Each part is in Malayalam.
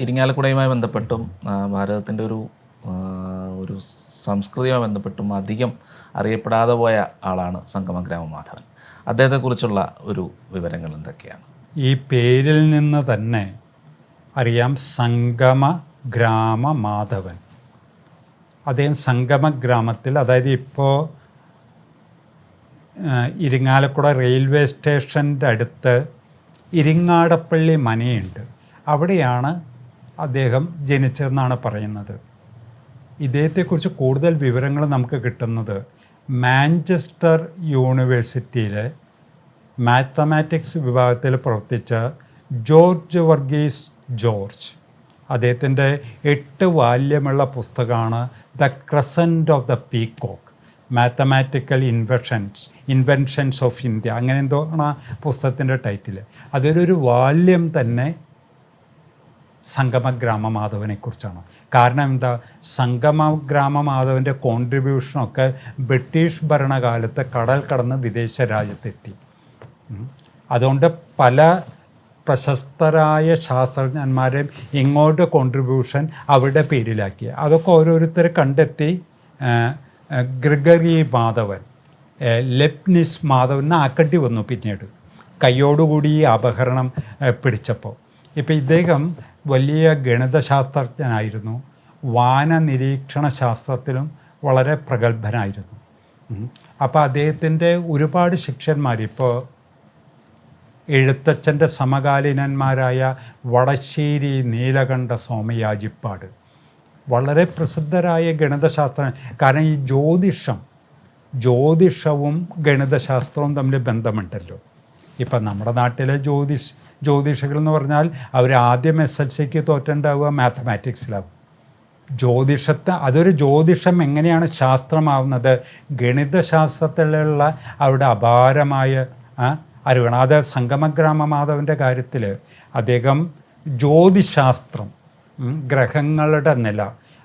ഇരിങ്ങാലക്കുടയുമായി ബന്ധപ്പെട്ടും ഭാരതത്തിന്റെ ഒരു ഒരു സംസ്കൃതിയുമായി ബന്ധപ്പെട്ടും അധികം അറിയപ്പെടാതെ പോയ ആളാണ് സംഗമഗ്രാമ മാധവൻ. അദ്ദേഹത്തെക്കുറിച്ചുള്ള ഒരു വിവരങ്ങൾ എന്തൊക്കെയാണ്? ഈ പേരിൽ നിന്ന് തന്നെ അറിയാം സംഗമ ഗ്രാമ മാധവൻ. അദ്ദേഹം സംഗമ ഗ്രാമത്തിൽ അതായത് ഇപ്പോൾ ഇരിങ്ങാലക്കുട റെയിൽവേ സ്റ്റേഷന്റെ അടുത്ത് ഇരിങ്ങാടപ്പള്ളി മനയുണ്ട്. അവിടെയാണ് അദ്ദേഹം ജനിച്ചതെന്നാണ് പറയുന്നത്. ഇദ്ദേഹത്തെക്കുറിച്ച് കൂടുതൽ വിവരങ്ങൾ നമുക്ക് കിട്ടുന്നത് മാഞ്ചസ്റ്റർ യൂണിവേഴ്സിറ്റിയിലെ മാത്തമാറ്റിക്സ് വിഭാഗത്തിൽ പ്രവർത്തിച്ച ജോർജ് വർഗീസ് ജോർജ്. അദ്ദേഹത്തിന്റെ എട്ട് വാല്യമുള്ള പുസ്തകമാണ് the crescent of the peacock mathematical inventions inventions of India. അങ്ങനെ എന്തോ ആണ് ആ പുസ്തകത്തിന്റെ ടൈറ്റിൽ അതിലൊരു വാല്യം തന്നെ സംഗമ കുറിച്ചാണ് കാരണം എന്താ? സംഗമ ഗ്രാമമാധവന്റെ കോൺട്രിബ്യൂഷനൊക്കെ ബ്രിട്ടീഷ് ഭരണകാലത്ത് കടൽ കടന്ന് വിദേശ രാജ്യത്തെത്തി. അതുകൊണ്ട് പല പ്രശസ്തരായ ശാസ്ത്രജ്ഞന്മാരെയും ഇങ്ങോട്ട് കോൺട്രിബ്യൂഷൻ അവരുടെ പേരിലാക്കി. അതൊക്കെ ഓരോരുത്തർ കണ്ടെത്തി ഗ്രിഗറി മാധവൻ ലെപ്നിസ് മാധവൻ എന്ന് ആക്കേണ്ടി വന്നു പിന്നീട്. കൈയോടുകൂടി ഈ അപഹരണം പിടിച്ചപ്പോൾ ഇപ്പം ഇദ്ദേഹം വലിയ ഗണിതശാസ്ത്രജ്ഞനായിരുന്നു. വാന നിരീക്ഷണ ശാസ്ത്രത്തിലും വളരെ പ്രഗത്ഭനായിരുന്നു. അപ്പോൾ അദ്ദേഹത്തിന്റെ ഒരുപാട് ശിഷ്യന്മാർ ഇപ്പോൾ എഴുത്തച്ഛന്റെ സമകാലീനന്മാരായ വടശ്ശേരി നീലകണ്ഠ സോമയാജിപ്പാട് വളരെ പ്രസിദ്ധരായ ഗണിതശാസ്ത്ര കാരണം ഈ ജ്യോതിഷം ജ്യോതിഷവും ഗണിതശാസ്ത്രവും തമ്മിൽ ബന്ധമുണ്ടല്ലോ. ഇപ്പം നമ്മുടെ നാട്ടിലെ ജ്യോതിഷ് ജ്യോതിഷികൾ എന്ന് പറഞ്ഞാൽ അവർ ആദ്യം എസ് എൽ സിക്ക് തോറ്റുണ്ടാവുക മാത്തമാറ്റിക്സിലാവും ജ്യോതിഷത്തെ അതൊരു ജ്യോതിഷം എങ്ങനെയാണ് ശാസ്ത്രമാവുന്നത്? ഗണിതശാസ്ത്രത്തിലുള്ള അവരുടെ അപാരമായ അറിവാണ് അത് സംഗമഗ്രാമ മാധവന്റെ കാര്യത്തിൽ അദ്ദേഹം ജ്യോതിശാസ്ത്രം ഗ്രഹങ്ങളുടെ നില.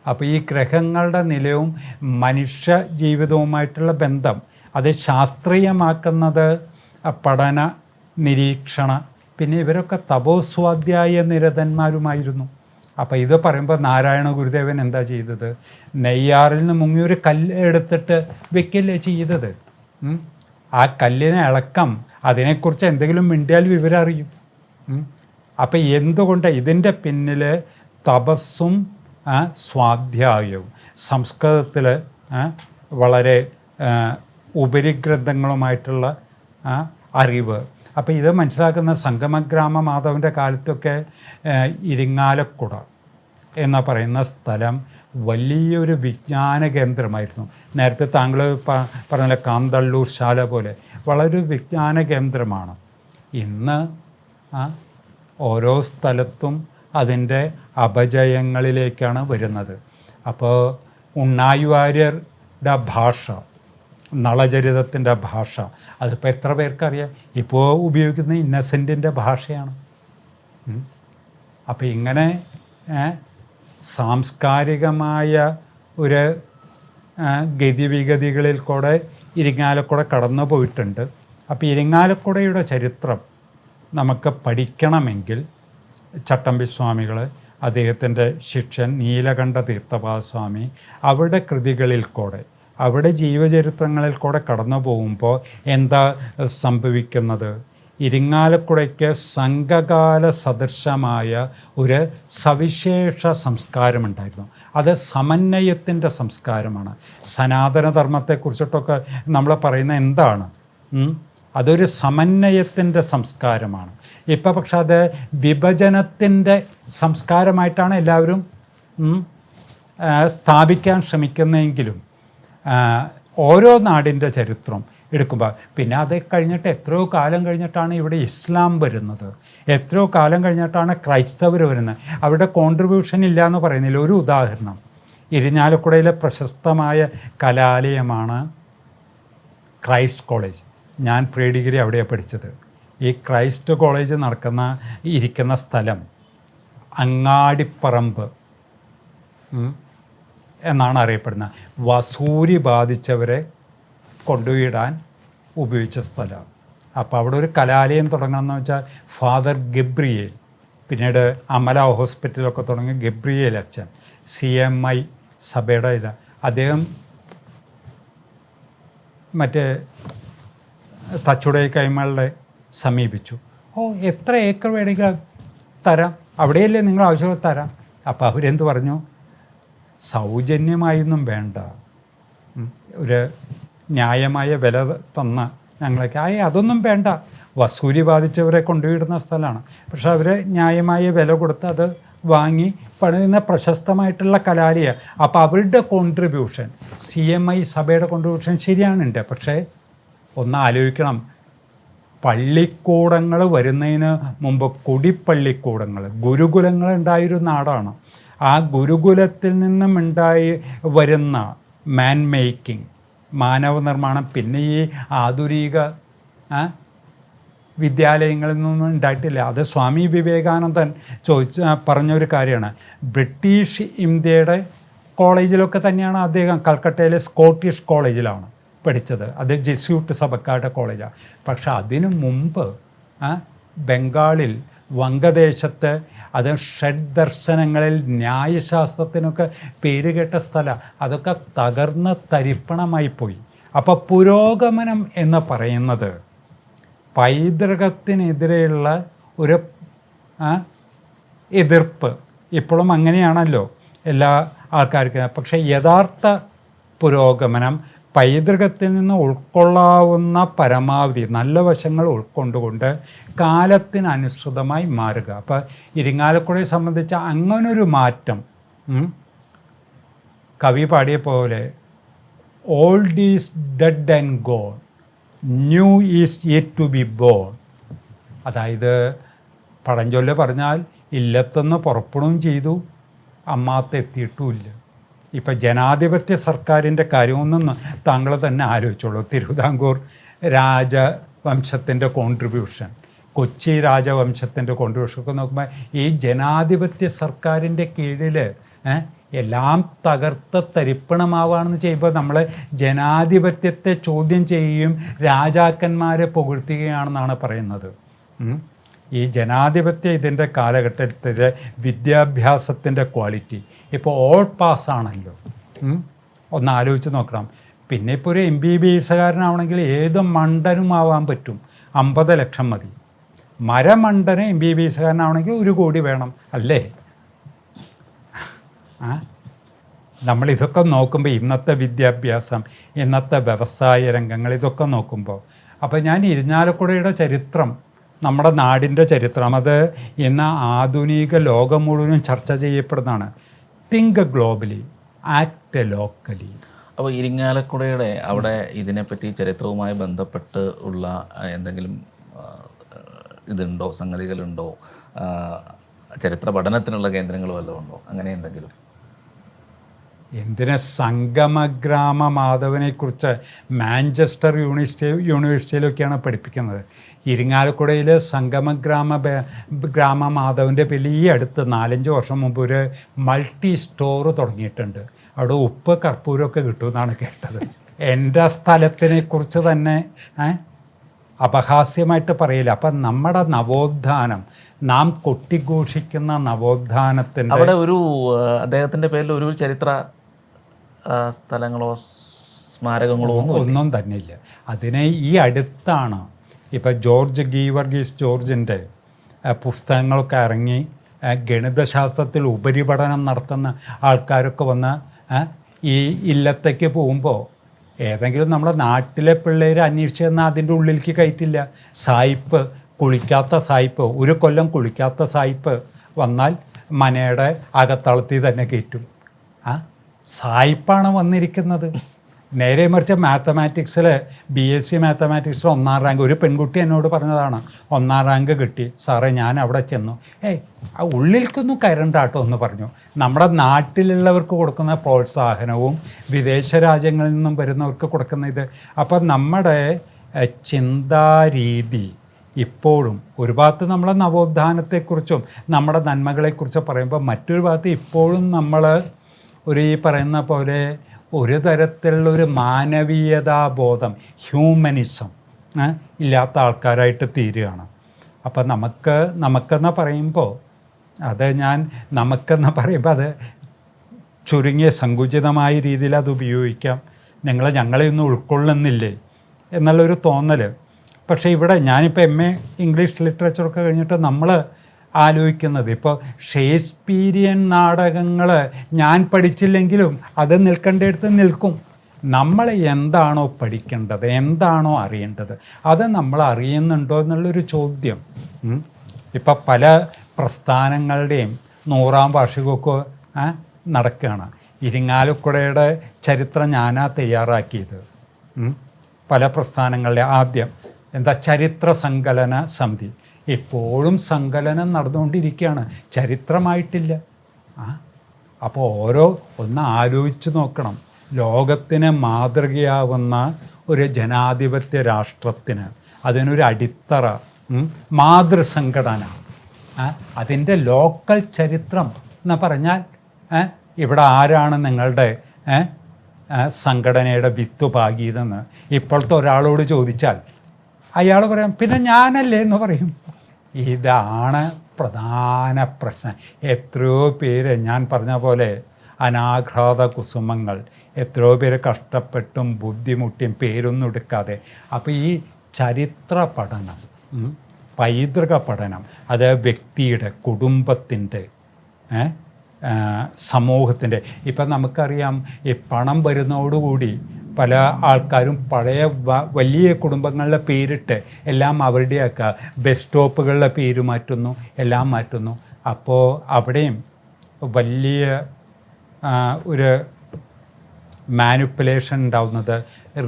അപ്പോൾ ഈ ഗ്രഹങ്ങളുടെ നിലയും മനുഷ്യ ജീവിതവുമായിട്ടുള്ള ബന്ധം അത് ശാസ്ത്രീയമാക്കുന്നത് പഠന നിരീക്ഷണ പിന്നെ ഇവരൊക്കെ തപോസ്വാധ്യായ നിരതന്മാരുമായിരുന്നു. അപ്പോൾ ഇത് പറയുമ്പോൾ നാരായണ ഗുരുദേവൻ എന്താ ചെയ്തത്? നെയ്യാറിൽ നിന്ന് മുങ്ങിയൊരു കല്ല് എടുത്തിട്ട് വെക്കല്ലേ ചെയ്തത്? ആ കല്ലിനെ ഇളക്കം അതിനെക്കുറിച്ച് എന്തെങ്കിലും മിണ്ടിയാൽ വിവരം അറിയും. അപ്പം എന്തുകൊണ്ട് ഇതിന്റെ പിന്നിൽ തപസ്സും സ്വാധ്യായവും? സംസ്കൃതത്തിൽ വളരെ ഉപരിഗ്രന്ഥങ്ങളുമായിട്ടുള്ള അറിവ് അപ്പോൾ ഇത് മനസ്സിലാക്കുന്ന സംഗമഗ്രാമ മാധവന്റെ കാലത്തൊക്കെ ഇരിങ്ങാലക്കുട എന്ന പറയുന്ന സ്ഥലം വലിയൊരു വിജ്ഞാന കേന്ദ്രമായിരുന്നു. നേരത്തെ താങ്കൾ പറഞ്ഞ കാന്തള്ളൂർ ശാല പോലെ. വളരെ വിജ്ഞാന കേന്ദ്രമാണ്. ഇന്ന് ഓരോ സ്ഥലത്തും അതിന്റെ അപജയങ്ങളിലേക്കാണ് വരുന്നത്. അപ്പോൾ ഉണ്ണായി വാര്യരുടെ ഭാഷ നളചരിതത്തിന്റെ ഭാഷ. അതിപ്പോൾ എത്ര പേർക്കറിയാം? ഇപ്പോൾ ഉപയോഗിക്കുന്ന ഇന്നസെന്റിന്റെ ഭാഷയാണ്. അപ്പോൾ ഇങ്ങനെ സാംസ്കാരികമായ ഒരു ഗതിവിഗതികളിൽ കൂടെ ഇരിങ്ങാലക്കുട കടന്നു പോയിട്ടുണ്ട്. അപ്പോൾ ഇരിങ്ങാലക്കുടയുടെ ചരിത്രം നമുക്ക് പഠിക്കണമെങ്കിൽ ചട്ടമ്പി സ്വാമികൾ അദ്ദേഹത്തിന്റെ ശിക്ഷൻ നീലകണ്ഠ തീർത്ഥപാദസ്വാമി അവരുടെ കൃതികളിൽ കൂടെ അവിടെ ജീവചരിത്രങ്ങളിൽ കൂടെ കടന്നു പോകുമ്പോൾ എന്താ സംഭവിക്കുന്നത്? ഇരിങ്ങാലക്കുടയ്ക്ക് സംഘകാല സദൃശമായ ഒരു സവിശേഷ സംസ്കാരമുണ്ടായിരുന്നു. അത് സമന്വയത്തിന്റെ സംസ്കാരമാണ്. സനാതനധർമ്മത്തെക്കുറിച്ചിട്ടൊക്കെ നമ്മൾ പറയുന്ന എന്താണ്? അതൊരു സമന്വയത്തിന്റെ സംസ്കാരമാണ്. ഇപ്പം പക്ഷെ അത് വിഭജനത്തിന്റെ സംസ്കാരമായിട്ടാണ് എല്ലാവരും സ്ഥാപിക്കാൻ ശ്രമിക്കുന്നതെങ്കിലും ഓരോ നാടിന്റെ ചരിത്രം എടുക്കുമ്പോൾ പിന്നെ അത് കഴിഞ്ഞിട്ട് എത്രയോ കാലം കഴിഞ്ഞിട്ടാണ് ഇവിടെ ഇസ്ലാം വരുന്നത്. എത്രയോ കാലം കഴിഞ്ഞിട്ടാണ് ക്രൈസ്തവർ വരുന്നത്. അവിടെ കോൺട്രിബ്യൂഷൻ ഇല്ല എന്ന് പറയുന്നില്ല. ഒരു ഉദാഹരണം. ഇരിഞ്ഞാലക്കുടയിലെ പ്രശസ്തമായ കലാലയമാണ് ക്രൈസ്റ്റ് കോളേജ്. ഞാൻ പ്രീ ഡിഗ്രി അവിടെയാണ് പഠിച്ചത്. ഈ ക്രൈസ്റ്റ് കോളേജ് നടക്കുന്ന ഇരിക്കുന്ന സ്ഥലം അങ്ങാടിപ്പറമ്പ്. എന്നാണ് അറിയപ്പെടുന്നത്. വസൂരി ബാധിച്ചവരെ കൊണ്ടുപോയിടാൻ ഉപയോഗിച്ച സ്ഥലമാണ് അപ്പോൾ അവിടെ ഒരു കലാലയം തുടങ്ങണമെന്ന് വെച്ചാൽ ഫാദർ ഗബ്രിയേൽ പിന്നീട് അമല ഹോസ്പിറ്റലൊക്കെ തുടങ്ങി ഗബ്രിയേൽ അച്ഛൻ സി എം ഐ സഭയുടെ ഇത്. അദ്ദേഹം മറ്റേ തച്ചുടൈ കൈമളുടെ സമീപിച്ചു. ഓ എത്ര ഏക്കർ വേണമെങ്കിലും തരാം. അവിടെയല്ലേ നിങ്ങൾ ആവശ്യമുള്ള തരാം. അപ്പോൾ അവരെന്ത് പറഞ്ഞു? സൗജന്യമായൊന്നും വേണ്ട. ഒരു ന്യായമായ വില തന്ന ഞങ്ങളൊക്കെ. ആയി അതൊന്നും വേണ്ട. വസൂരി ബാധിച്ചവരെ കൊണ്ടുവിടുന്ന സ്ഥലമാണ്. പക്ഷെ അവർ ന്യായമായ വില കൊടുത്ത് അത് വാങ്ങി പണിയുന്ന പ്രശസ്തമായിട്ടുള്ള കലാലയ അപ്പോൾ അവരുടെ കോൺട്രിബ്യൂഷൻ സി എം ഐ സഭയുടെ കോൺട്രിബ്യൂഷൻ ശരിയാണുണ്ട് പക്ഷേ ഒന്ന് ആലോചിക്കണം. പള്ളിക്കൂടങ്ങൾ വരുന്നതിന് മുമ്പ് കുടിപ്പള്ളിക്കൂടങ്ങൾ ഗുരുകുലങ്ങൾ ഉണ്ടായൊരു നാടാണ്. ആ ഗുരുകുലത്തിൽ നിന്നും ഉണ്ടായി വരുന്ന മാൻ മേക്കിംഗ് മാനവ നിർമ്മാണം പിന്നെ ഈ ആധുനിക വിദ്യാലയങ്ങളിൽ നിന്നും ഉണ്ടായിട്ടില്ല. അത് സ്വാമി വിവേകാനന്ദൻ ചോദിച്ച പറഞ്ഞൊരു കാര്യമാണ്. ബ്രിട്ടീഷ് ഇന്ത്യയുടെ കോളേജിലൊക്കെ തന്നെയാണ് അദ്ദേഹം കൽക്കട്ടയിലെ സ്കോട്ടിഷ് കോളേജിലാണ് പഠിച്ചത്. അത് ജെസ്യൂട്ട് സഭക്കാരുടെ കോളേജാണ് പക്ഷെ അതിനു മുമ്പ് ബംഗാളിൽ വങ്കദേശത്ത് അത് ഷഡ് ദർശനങ്ങളിൽ ന്യായശാസ്ത്രത്തിനൊക്കെ പേരുകേട്ട സ്ഥലം അതൊക്കെ തകർന്ന് തരിപ്പണമായി പോയി. അപ്പോൾ പുരോഗമനം എന്ന് പറയുന്നത് പൈതൃകത്തിനെതിരെയുള്ള ഒരു എതിർപ്പ്. ഇപ്പോഴും അങ്ങനെയാണല്ലോ എല്ലാ ആൾക്കാർക്കും. പക്ഷേ യഥാർത്ഥ പുരോഗമനം പൈതൃകത്തിൽ നിന്ന് ഉൾക്കൊള്ളാവുന്ന പരമാവധി നല്ല വശങ്ങൾ ഉൾക്കൊണ്ടുകൊണ്ട് കാലത്തിനനുസൃതമായി മാറുക. അപ്പോൾ ഇരിങ്ങാലക്കുടയെ സംബന്ധിച്ച് അങ്ങനൊരു മാറ്റം കവി പാടിയ പോലെ old is dead and gone new is it to be born അതായത് പഴഞ്ചൊല്ല് പറഞ്ഞാൽ ഇല്ലത്തെന്ന് പുറപ്പെടുകയും ചെയ്തു അമ്മാത്ത് എത്തിയിട്ടുമില്ല ഇപ്പം ജനാധിപത്യ സർക്കാരിന്റെ കാര്യമൊന്നും താങ്കൾ തന്നെ ആലോചിച്ചോളൂ തിരുവിതാംകൂർ രാജവംശത്തിന്റെ കോൺട്രിബ്യൂഷൻ കൊച്ചി രാജവംശത്തിന്റെ കോൺട്രിബ്യൂഷൻ ഒക്കെ നോക്കുമ്പോൾ ഈ ജനാധിപത്യ സർക്കാരിന്റെ കീഴിൽ എല്ലാം തകർത്ത തരിപ്പണമാവാണെന്ന് ചെയ്യുമ്പോൾ നമ്മൾ ജനാധിപത്യത്തെ ചോദ്യം ചെയ്യുകയും രാജാക്കന്മാരെ പുകഴ്ത്തുകയാണെന്നാണ് പറയുന്നത്. ഈ ജനാധിപത്യ ഇതിന്റെ കാലഘട്ടത്തിലെ വിദ്യാഭ്യാസത്തിന്റെ ക്വാളിറ്റി ഇപ്പോൾ ഓൾ പാസ്സാണല്ലോ. ഒന്ന് ആലോചിച്ച് നോക്കണം. പിന്നെ ഇപ്പോൾ ഒരു എം ബി ബി എസുകാരനാവണമെങ്കിൽ ഏത് മണ്ടനും ആവാൻ പറ്റും? അമ്പത് ലക്ഷം മതി. മരമണ്ടന് എം ബി ബി എസുകാരനാവണമെങ്കിൽ ഒരു കോടി വേണം അല്ലേ? ആ? നമ്മൾ ഇതൊക്കെ നോക്കുമ്പോൾ ഇന്നത്തെ വിദ്യാഭ്യാസം ഇന്നത്തെ വ്യവസായ രംഗങ്ങൾ ഇതൊക്കെ നോക്കുമ്പോൾ. അപ്പോൾ ഞാൻ ഇരിഞ്ഞാലക്കുടയുടെ ചരിത്രം നമ്മുടെ നാടിന്റെ ചരിത്രം. അത് ഇന്ന് ആധുനിക ലോകം മുഴുവനും ചർച്ച ചെയ്യപ്പെടുന്നതാണ്. തിങ്ക് ഗ്ലോബലി ആക്ട് ലോക്കലി അപ്പോൾ ഇരിങ്ങാലക്കുടയുടെ അവിടെ ഇതിനെപ്പറ്റി ചരിത്രവുമായി ബന്ധപ്പെട്ട് ഉള്ള എന്തെങ്കിലും ഇതുണ്ടോ സംഗതികളുണ്ടോ? ചരിത്ര പഠനത്തിനുള്ള കേന്ദ്രങ്ങൾ വല്ലതും ഉണ്ടോ? അങ്ങനെ എന്തെങ്കിലും? എന്തിന് സംഗമഗ്രാമ മാധവനെക്കുറിച്ച് മാഞ്ചസ്റ്റർ യൂണിവേഴ്സിറ്റി യൂണിവേഴ്സിറ്റിയിലൊക്കെയാണ് പഠിപ്പിക്കുന്നത്? ഇരിങ്ങാലക്കുടയിൽ സംഗമഗ്രാമ ഗ്രാമ മാധവന്റെ പേരിൽ ഈ അടുത്ത് നാലഞ്ച് വർഷം മുമ്പ് ഒരു മൾട്ടി സ്റ്റോർ തുടങ്ങിയിട്ടുണ്ട്. അവിടെ ഉപ്പ് കർപ്പൂരമൊക്കെ കിട്ടുമെന്നാണ് കേട്ടത്. എന്റെ സ്ഥലത്തിനെ കുറിച്ച് തന്നെ അപഹാസ്യമായിട്ട് പറയില്ല. അപ്പം നമ്മുടെ നവോത്ഥാനം നാം കൊട്ടിഘോഷിക്കുന്ന നവോത്ഥാനത്തിന്റെ അവിടെ ഒരു അദ്ദേഹത്തിന്റെ പേരിൽ ഒരു ചരിത്ര സ്ഥലങ്ങളോ സ്മാരകങ്ങളോ ഒന്നും തന്നെ ഇല്ല അതിനെ ഈ അടുത്താണ് ഇപ്പം ജോർജ് ഗീവർഗീസ് ജോർജിന്റെ പുസ്തകങ്ങളൊക്കെ ഇറങ്ങി ഗണിതശാസ്ത്രത്തിൽ ഉപരിപഠനം നടത്തുന്ന ആൾക്കാരൊക്കെ വന്ന് ഈ ഇല്ലത്തേക്ക് പോകുമ്പോൾ ഏതെങ്കിലും നമ്മുടെ നാട്ടിലെ പിള്ളേർ അന്വേഷിച്ച് തന്നാൽ അതിന്റെ ഉള്ളിലേക്ക് കയറ്റില്ല. സായിപ്പ് കുളിക്കാത്ത സായിപ്പ് ഒരു കൊല്ലം കുളിക്കാത്ത സായിപ്പ് വന്നാൽ മനയുടെ അകത്തളത്തിൽ തന്നെ കയറ്റും. ആ സായിപ്പാണ് വന്നിരിക്കുന്നത്. നേരെ മറിച്ച് മാത്തമാറ്റിക്സിൽ ബി എസ് സി മാത്തമാറ്റിക്സിൽ ഒന്നാം റാങ്ക്. ഒരു പെൺകുട്ടി എന്നോട് പറഞ്ഞതാണ് ഒന്നാം റാങ്ക് കിട്ടി. സാറേ ഞാൻ അവിടെ ചെന്നു. ഏയ് ആ ഉള്ളിൽക്കൊന്നും കരണ്ടാട്ടോ എന്ന് പറഞ്ഞു. നമ്മുടെ നാട്ടിലുള്ളവർക്ക് കൊടുക്കുന്ന പ്രോത്സാഹനവും വിദേശ രാജ്യങ്ങളിൽ നിന്നും വരുന്നവർക്ക് കൊടുക്കുന്ന ഇത്. അപ്പം നമ്മുടെ ചിന്താരീതി ഇപ്പോഴും ഒരു ഭാഗത്ത് നമ്മളെ നവോത്ഥാനത്തെക്കുറിച്ചും നമ്മുടെ നന്മകളെക്കുറിച്ചും പറയുമ്പോൾ മറ്റൊരു ഭാഗത്ത് ഇപ്പോഴും നമ്മൾ ഒരു ഈ പറയുന്ന പോലെ ഒരു തരത്തിലുള്ള ഒരു മാനവീയതാബോധം ഹ്യൂമനിസം ഇല്ലാത്ത ആൾക്കാരായിട്ട് തീരുകയാണ്. അപ്പം നമുക്ക് നമുക്കെന്ന് പറയുമ്പോൾ അത് ഞാൻ നമുക്കെന്ന് പറയുമ്പോൾ അത് ചുരുങ്ങിയ സങ്കുചിതമായ രീതിയിൽ അത് ഉപയോഗിക്കാം. നിങ്ങൾ ഞങ്ങളെ ഒന്നും ഉൾക്കൊള്ളുന്നില്ലേ എന്നുള്ളൊരു തോന്നൽ പക്ഷേ ഇവിടെ ഞാനിപ്പോൾ എം എ ഇംഗ്ലീഷ് ലിറ്ററേച്ചറൊക്കെ കഴിഞ്ഞിട്ട് നമ്മൾ ആലോചിക്കുന്നത്. ഇപ്പോൾ ഷേക്സ്പീരിയൻ നാടകങ്ങൾ ഞാൻ പഠിച്ചില്ലെങ്കിലും അത് നിൽക്കേണ്ടടുത്ത് നിൽക്കും. നമ്മൾ എന്താണോ പഠിക്കേണ്ടത് എന്താണോ അറിയേണ്ടത് അത് നമ്മൾ അറിയുന്നുണ്ടോ എന്നുള്ളൊരു ചോദ്യം. ഇപ്പം പല പ്രസ്ഥാനങ്ങളുടെയും നൂറാം വാർഷികമൊക്കെ നടക്കുകയാണ്. ഇരിങ്ങാലക്കുടയുടെ ചരിത്രം ഞാനാ തയ്യാറാക്കിയത്. പല പ്രസ്ഥാനങ്ങളുടെ ആദ്യം എന്താ ചരിത്ര സങ്കലന സമിതി. ഇപ്പോഴും സങ്കലനം നടന്നുകൊണ്ടിരിക്കുകയാണ്. ചരിത്രമായിട്ടില്ല. ആ അപ്പോൾ ഓരോ ഒന്ന് ആലോചിച്ച് നോക്കണം. ലോകത്തിന് മാതൃകയാവുന്ന ഒരു ജനാധിപത്യ രാഷ്ട്രത്തിന് അതിനൊരു അടിത്തറ മാതൃസംഘടന അതിന്റെ ലോക്കൽ ചരിത്രം എന്ന് പറഞ്ഞാൽ ഇവിടെ ആരാണ് നിങ്ങളുടെ സംഘടനയുടെ വിത്ത് പാകിയതെന്ന് ഇപ്പോഴത്തെ ഒരാളോട് ചോദിച്ചാൽ അയാൾ പറയാം പിന്നെ ഞാനല്ലേ എന്ന് പറയും. ഇതാണ് പ്രധാന പ്രശ്നം. എത്രയോ പേര് ഞാൻ പറഞ്ഞ പോലെ അനാഘ്രാത കുസുമങ്ങൾ എത്രയോ പേര് കഷ്ടപ്പെട്ടും ബുദ്ധിമുട്ടിയും പേരൊന്നും എടുക്കാതെ. അപ്പോൾ ഈ ചരിത്ര പഠനം പൈതൃക പഠനം അത് വ്യക്തിയുടെ കുടുംബത്തിന്റെ സമൂഹത്തിന്റെ. ഇപ്പം നമുക്കറിയാം ഈ പണം വരുന്നതോടുകൂടി പല ആൾക്കാരും പഴയ വലിയ കുടുംബങ്ങളുടെ പേരിട്ട് എല്ലാം അവരുടെയൊക്കെ ബസ് സ്റ്റോപ്പുകളുടെ പേര് മാറ്റുന്നു എല്ലാം മാറ്റുന്നു. അപ്പോൾ അവിടെയും വലിയ ഒരു മാനിപ്പുലേഷൻ ഉണ്ടാവുന്നത്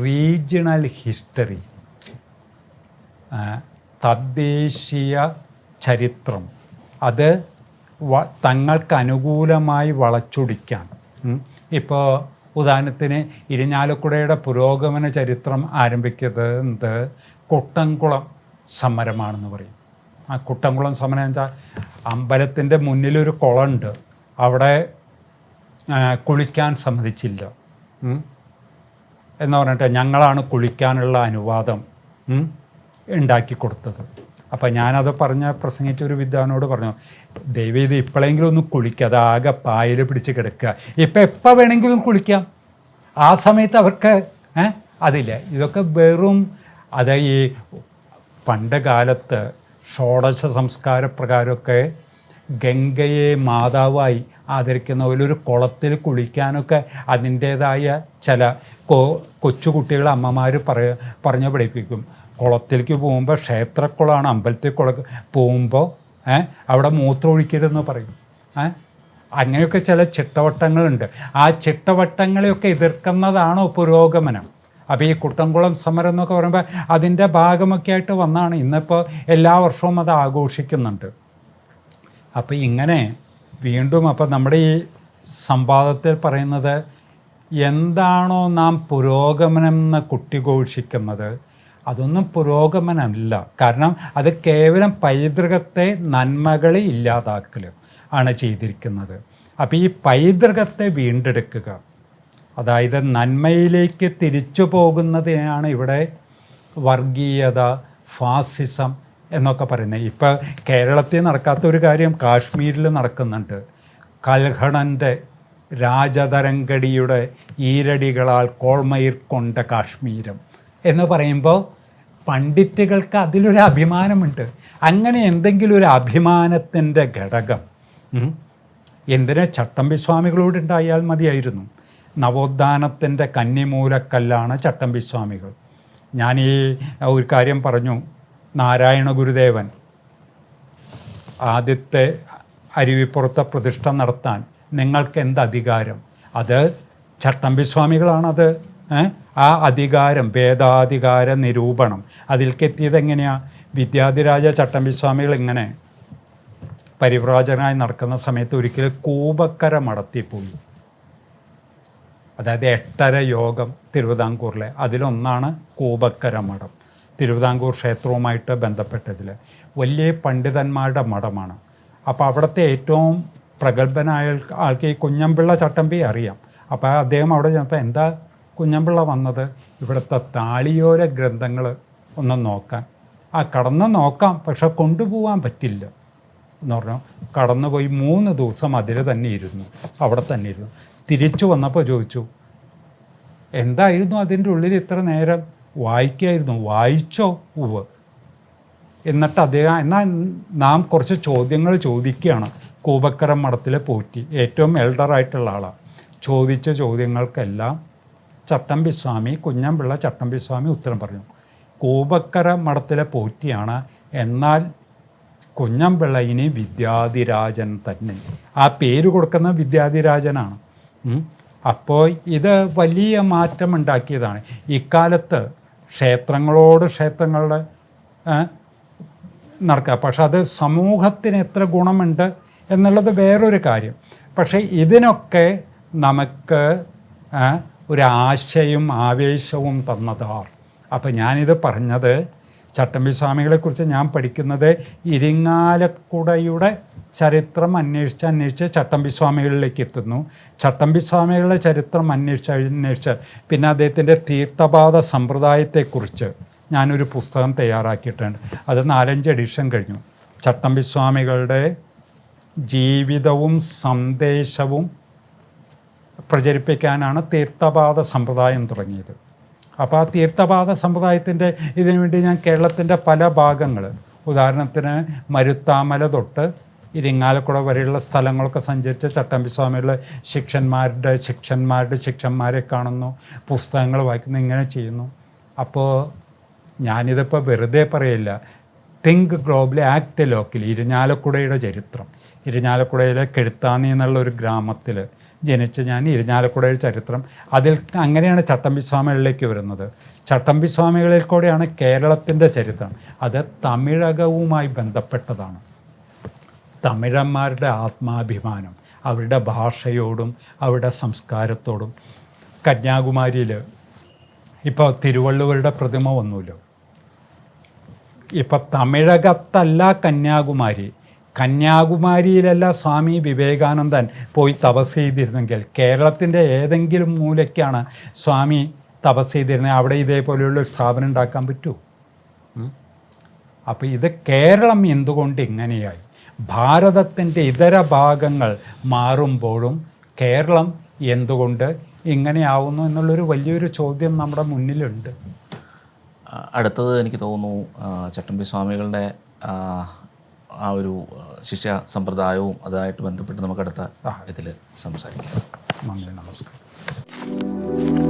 റീജിയണൽ ഹിസ്റ്ററി തദ്ദേശീയ ചരിത്രം. അത് തങ്ങൾക്ക് അനുകൂലമായി വളച്ചൊടിക്കാൻ. ഇപ്പോൾ ഉദാഹരണത്തിന് ഇരിഞ്ഞാലക്കുടയുടെ പുരോഗമന ചരിത്രം ആരംഭിക്കുന്നത് കുട്ടംകുളം സമരമാണെന്ന് പറയും. ആ കുട്ടംകുളം സമരം വെച്ചാൽ അമ്പലത്തിന്റെ മുന്നിലൊരു കുളമുണ്ട്. അവിടെ കുളിക്കാൻ സമ്മതിച്ചില്ല. എന്ന് പറഞ്ഞിട്ട് ഞങ്ങളാണ് കുളിക്കാനുള്ള അനുവാദം ഉണ്ടാക്കി കൊടുത്തത്. അപ്പം ഞാനത് പറഞ്ഞ പ്രസംഗിച്ച ഒരു വിദ്വാനോട് പറഞ്ഞു ദൈവം ഇത് ഇപ്പോഴെങ്കിലും ഒന്ന് കുളിക്കുക ആകെ പായൽ പിടിച്ച് കിടക്കുക. ഇപ്പം എപ്പോൾ വേണമെങ്കിലും കുളിക്കാം. ആ സമയത്ത് അവർക്ക് അതില്ല. ഇതൊക്കെ വെറും അത് ഈ പണ്ട് കാലത്ത് ഷോഡശ സംസ്കാര പ്രകാരമൊക്കെ ഗംഗയെ മാതാവായി ആദരിക്കുന്ന ഒരു കുളത്തിൽ കുളിക്കാനൊക്കെ അതിന്റേതായ ചില കൊ കൊച്ചുകുട്ടികൾ അമ്മമാർ പറയ പറഞ്ഞു പഠിപ്പിക്കും. കുളത്തിലേക്ക് പോകുമ്പോൾ ക്ഷേത്രക്കുളമാണ് അമ്പലത്തിൽ കുള പോകുമ്പോൾ അവിടെ മൂത്രം ഒഴിക്കരുതെന്ന് പറയും? അങ്ങനെയൊക്കെ ചില ചിട്ടവട്ടങ്ങളുണ്ട്. ആ ചിട്ടവട്ടങ്ങളെയൊക്കെ എതിർക്കുന്നതാണോ പുരോഗമനം? അപ്പോൾ ഈ കുട്ടംകുളം സമരം എന്നൊക്കെ പറയുമ്പോൾ അതിന്റെ ഭാഗമൊക്കെ ആയിട്ട് വന്നാണ്. ഇന്നിപ്പോൾ എല്ലാ വർഷവും അത് ആഘോഷിക്കുന്നുണ്ട്. അപ്പോൾ ഇങ്ങനെ വീണ്ടും അപ്പോൾ നമ്മുടെ ഈ സംവാദത്തിൽ പറയുന്നത് എന്താണോ നാം പുരോഗമനം എന്ന് കുട്ടിഘോഷിക്കുന്നത് അതൊന്നും പുരോഗമനമല്ല. കാരണം അത് കേവലം പൈതൃകത്തെ നന്മകളെ ഇല്ലാതാക്കൽ ആണ് ചെയ്തിരിക്കുന്നത്. അപ്പോൾ ഈ പൈതൃകത്തെ വീണ്ടെടുക്കുക അതായത് നന്മയിലേക്ക് തിരിച്ചു പോകുന്നതിനാണ് ഇവിടെ വർഗീയത ഫാസിസം എന്നൊക്കെ പറയുന്നത്. ഇപ്പോൾ കേരളത്തിൽ നടക്കാത്ത ഒരു കാര്യം കാശ്മീരിൽ നടക്കുന്നുണ്ട്. കൽഹണന്റെ രാജതരംഗടിയുടെ ഈരടികളാൽ കോൾമയിർ കൊണ്ട കാശ്മീരം എന്ന് പറയുമ്പോൾ പണ്ഡിറ്റുകൾക്ക് അതിലൊരു അഭിമാനമുണ്ട്. അങ്ങനെ എന്തെങ്കിലും ഒരു അഭിമാനത്തിന്റെ ഘടകം എന്തിനാ ഉണ്ടായാൽ മതിയായിരുന്നു. നവോത്ഥാനത്തിന്റെ കന്നിമൂലക്കല്ലാണ് ചട്ടമ്പി സ്വാമികൾ. ഞാൻ ഈ ഒരു കാര്യം പറഞ്ഞു. നാരായണ ഗുരുദേവൻ ആദ്യത്തെ അരുവിപ്പുറത്തെ പ്രതിഷ്ഠ നടത്താൻ നിങ്ങൾക്ക് എന്ത് അധികാരം? അത് ചട്ടമ്പി സ്വാമികളാണത്. ഏ? ആ അധികാരം വേദാധികാര നിരൂപണം. അതിൽ എത്തിയത് എങ്ങനെയാണ് വിദ്യാധിരാജ ചട്ടമ്പിസ്വാമികൾ ഇങ്ങനെ പരിവ്രാജകനായി നടക്കുന്ന സമയത്ത് ഒരിക്കൽ കൂപക്കര മടത്തിപ്പോയി. അതായത് എട്ടര യോഗം തിരുവിതാംകൂറിലെ. അതിലൊന്നാണ് കൂപക്കര മഠം. തിരുവിതാംകൂർ ക്ഷേത്രവുമായിട്ട് ബന്ധപ്പെട്ടതിൽ വലിയ പണ്ഡിതന്മാരുടെ മഠമാണ്. അപ്പോൾ അവിടുത്തെ ഏറ്റവും പ്രഗത്ഭനായ ആൾക്ക് ഈ കുഞ്ഞമ്പിള്ള ചട്ടമ്പി അറിയാം. അപ്പോൾ അദ്ദേഹം അവിടെ ചെന്നപ്പോൾ എന്താ കുഞ്ഞമ്പിള്ള വന്നത് ഇവിടുത്തെ താളിയോര ഗ്രന്ഥങ്ങൾ ഒന്ന് നോക്കാൻ. ആ കടന്ന് നോക്കാം പക്ഷെ കൊണ്ടുപോകാൻ പറ്റില്ല എന്ന് പറഞ്ഞു. കടന്നുപോയി മൂന്ന് ദിവസം അതിൽ തന്നെ ഇരുന്നു അവിടെ തന്നെ ഇരുന്നു. തിരിച്ചു വന്നപ്പോൾ ചോദിച്ചു എന്തായിരുന്നു അതിന്റെ ഉള്ളിൽ ഇത്ര നേരം? വായിക്കായിരുന്നു വായിച്ചോ? ഉവ് എന്നിട്ട് അദ്ദേഹം എന്നാൽ നാം കുറച്ച് ചോദ്യങ്ങൾ ചോദിക്കുകയാണ്. കൂപക്കരം മഠത്തിലെ പോറ്റി ഏറ്റവും എൽഡറായിട്ടുള്ള ആളാണ് ചോദിച്ച ചോദ്യങ്ങൾക്കെല്ലാം ചട്ടമ്പി സ്വാമി കുഞ്ഞമ്പിള്ള ചട്ടമ്പി സ്വാമി ഉത്തരം പറഞ്ഞു. കൂബക്കര മഠത്തിലെ പോറ്റിയാണ്. എന്നാൽ കുഞ്ഞമ്പിള്ള ഇനി വിദ്യാധിരാജൻ തന്നെ. ആ പേര് കൊടുക്കുന്ന വിദ്യാധിരാജനാണ്. അപ്പോൾ ഇത് വലിയ മാറ്റം ഉണ്ടാക്കിയതാണ്. ഇക്കാലത്ത് ക്ഷേത്രങ്ങളോട് ക്ഷേത്രങ്ങളുടെ നടക്കുക പക്ഷെ അത് സമൂഹത്തിന് എത്ര ഗുണമുണ്ട് എന്നുള്ളത് വേറൊരു കാര്യം. പക്ഷേ ഇതിനൊക്കെ നമുക്ക് ആ, ഒരു ആശയും ആവേശവും തന്നതാർ അപ്പം ഞാനിത് പറഞ്ഞത് ചട്ടമ്പി സ്വാമികളെക്കുറിച്ച് ഞാൻ പഠിക്കുന്നത് ഇരിങ്ങാലക്കുടയുടെ ചരിത്രം അന്വേഷിച്ച് അന്വേഷിച്ച് ചട്ടമ്പി സ്വാമികളിലേക്ക് എത്തുന്നു. ചട്ടമ്പി സ്വാമികളുടെ ചരിത്രം അന്വേഷിച്ച് അന്വേഷിച്ച് പിന്നെ അദ്ദേഹത്തിന്റെ തീർത്ഥപാത സമ്പ്രദായത്തെക്കുറിച്ച് ഞാനൊരു പുസ്തകം തയ്യാറാക്കിയിട്ടുണ്ട്. അത് നാലഞ്ച് എഡിഷൻ കഴിഞ്ഞു. ചട്ടമ്പി സ്വാമികളുടെ ജീവിതവും സന്ദേശവും പ്രചരിപ്പിക്കാനാണ് തീർത്ഥപാത സമ്പ്രദായം തുടങ്ങിയത്. അപ്പോൾ ആ തീർത്ഥപാത സമ്പ്രദായത്തിന്റെ ഇതിനു വേണ്ടി ഞാൻ കേരളത്തിന്റെ പല ഭാഗങ്ങൾ ഉദാഹരണത്തിന് മരുത്താമല തൊട്ട് ഇരിങ്ങാലക്കുട വരെയുള്ള സ്ഥലങ്ങളൊക്കെ സഞ്ചരിച്ച ചട്ടമ്പി സ്വാമികളുടെ ശിക്ഷന്മാരുടെ ശിക്ഷന്മാരുടെ ശിക്ഷന്മാരെ കാണുന്നു പുസ്തകങ്ങൾ വായിക്കുന്നു ഇങ്ങനെ ചെയ്യുന്നു. അപ്പോൾ ഞാനിതിപ്പോൾ വെറുതെ പറയില്ല തിങ്ക് ഗ്ലോബലി ആക്ട് ലോക്കലി ഇരിഞ്ഞാലക്കുടയുടെ ചരിത്രം. ഇരിഞ്ഞാലക്കുടയിലെ കെഴുത്താനി എന്നുള്ള ഒരു ഗ്രാമത്തിൽ ജനിച്ച് ഞാൻ ഇരിഞ്ഞാലക്കുടയിൽ ചരിത്രം. അതിൽ അങ്ങനെയാണ് ചട്ടമ്പി സ്വാമികളിലേക്ക് വരുന്നത്. ചട്ടമ്പി സ്വാമികളിൽ കൂടെയാണ് കേരളത്തിന്റെ ചരിത്രം. അത് തമിഴകവുമായി ബന്ധപ്പെട്ടതാണ്. തമിഴന്മാരുടെ ആത്മാഭിമാനം അവരുടെ ഭാഷയോടും അവരുടെ സംസ്കാരത്തോടും. കന്യാകുമാരിയിൽ ഇപ്പോൾ തിരുവള്ളുവരുടെ പ്രതിമ വന്നുല്ലോ ഇപ്പം തമിഴകത്തല്ല കന്യാകുമാരി. കന്യാകുമാരിയിലല്ല സ്വാമി വിവേകാനന്ദൻ പോയി തപസ് ചെയ്തിരുന്നെങ്കിൽ കേരളത്തിന്റെ ഏതെങ്കിലും മൂലയ്ക്കാണ് സ്വാമി തപസ് ചെയ്തിരുന്നത് അവിടെ ഇതേപോലെയുള്ള സ്ഥാപനം ഉണ്ടാക്കാൻ പറ്റുമോ അപ്പോൾ ഇത് കേരളം എന്തുകൊണ്ട് ഇങ്ങനെയായി? ഭാരതത്തിന്റെ ഇതര ഭാഗങ്ങൾ മാറുമ്പോഴും കേരളം എന്തുകൊണ്ട് ഇങ്ങനെയാവുന്നു എന്നുള്ളൊരു വലിയൊരു ചോദ്യം നമ്മുടെ മുന്നിലുണ്ട്. അടുത്തത് എനിക്ക് തോന്നുന്നു ചട്ടമ്പി സ്വാമികളുടെ ആ ഒരു ശിക്ഷ സമ്പ്രദായവും അതായിട്ട് ബന്ധപ്പെട്ട് നമുക്കടുത്ത ഇതിൽ സംസാരിക്കാം. നന്ദി നമസ്കാരം.